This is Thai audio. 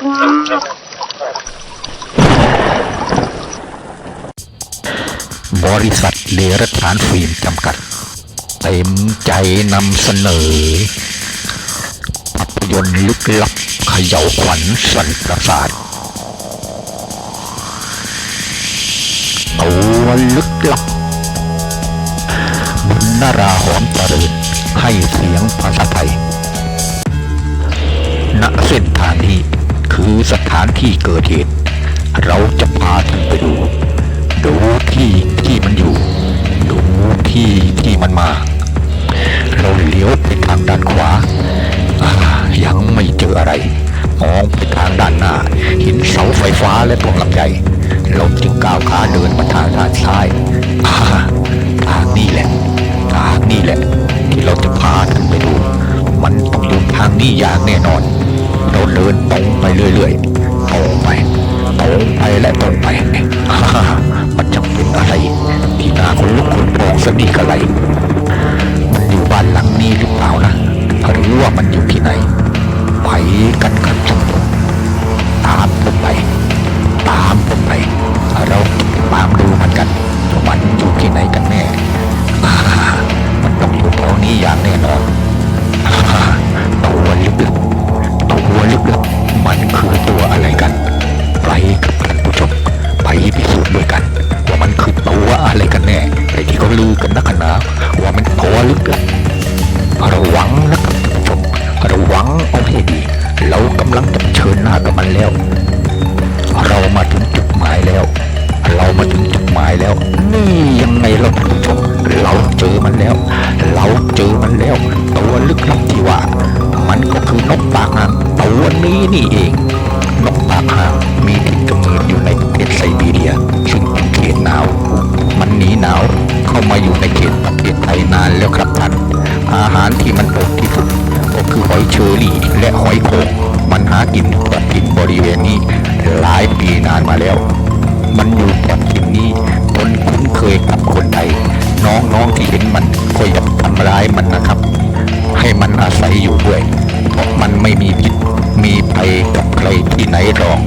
บริษัทเลรัจฉานฟิล์มจำกัด เต็มใจนำเสนอภาพยนตร์ลึกลับเขย่าขวัญสันประสาทตัวลึกลับบุญนาราหอมตะรินให้เสียงภาษาไทยณเส้นทางที่ คือสถานที่เกิดเหตุ เราจะพาท่านไปดู ดูที่ที่มันอยู่ ดูที่ที่มันมา เราเลี้ยวไปทางด้านขวาอ่ายังไม่เจออะไร มองไปทางด้านหน้า เห็นเสาไฟฟ้าและพวงลำไยเราจึงก้าวขาเดินมาทางด้านซ้ายอ่าทางนี้แหละ ทางนี้แหละ ที่เราจะพาท่านไปดู มันต้องอยู่ทางนี้อย่างแน่นอน เราเดินตรงไปเรื่อยๆตรงไปตรงไปและตรงไปอ่ามันจะเป็นอะไรที่น่าคนลุกคนพองสนิกอะไรมันอยู่บ้านหลังนี้หรือเปล่านะหรือว่ามันอยู่ที่ไหนไปกันครับท่านผู้ชมตามผมไป ตามผมไปเราตามดูมันกันมันอยู่ที่ไหนกัน ลือกันนักหนาว่ามันตัวลึกลับระวังนะครับท่านผู้ชมระวังเอาให้ดี เรากำลังจะเชิญหน้ากับมันแล้ว เรามาถึงจุดหมายแล้ว เรามาถึงจุดหมายแล้ว นี่ยังไงเราท่านผู้ชมเราเจอมันแล้ว เราเจอมันแล้ว ตัวลึกลับที่ว่า มันก็คือนกปากหางตัวนี้นี่เอง หารที่มันโปรดที่สุดก็คือหอยเชอรี่และหอยโขงมันหากินกระถิ่นบริเวณนี้หลายปีนานมาแล้ว มันอยู่กระถิ่นนี้จนคุ้นเคยกับคนไทย น้องๆที่เห็นมันก็อย่าทำร้ายมันนะครับ ให้มันอาศัยอยู่ด้วย เพราะมันไม่มีพิษมีภัยกับใครที่ไหนหรอก